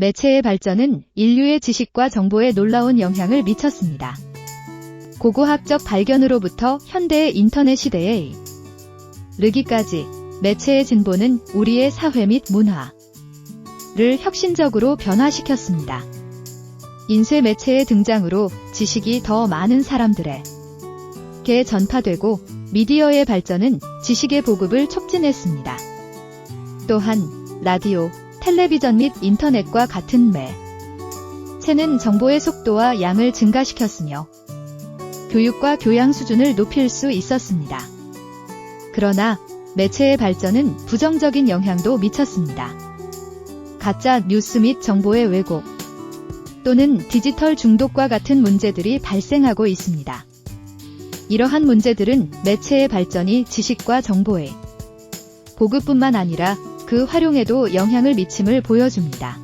매체의 발전은 인류의 지식과 정보에 놀라운 영향을 미쳤습니다. 고고학적 발견으로부터 현대의 인터넷 시대에 르기까지 매체의 진보는 우리의 사회 및 문화를 혁신적으로 변화시켰습니다. 인쇄 매체의 등장으로 지식이 더 많은 사람들에게 전파되고 미디어의 발전은 지식의 보급을 촉진했습니다. 또한 라디오, 텔레비전 및 인터넷과 같은 매체는 정보의 속도와 양을 증가시켰으며 교육과 교양 수준을 높일 수 있었습니다. 그러나 매체의 발전은 부정적인 영향도 미쳤습니다. 가짜 뉴스 및 정보의 왜곡 또는 디지털 중독과 같은 문제들이 발생하고 있습니다. 이러한 문제들은 매체의 발전이 지식과 정보의 보급뿐만 아니라 그 활용에도 영향을 미침을 보여줍니다.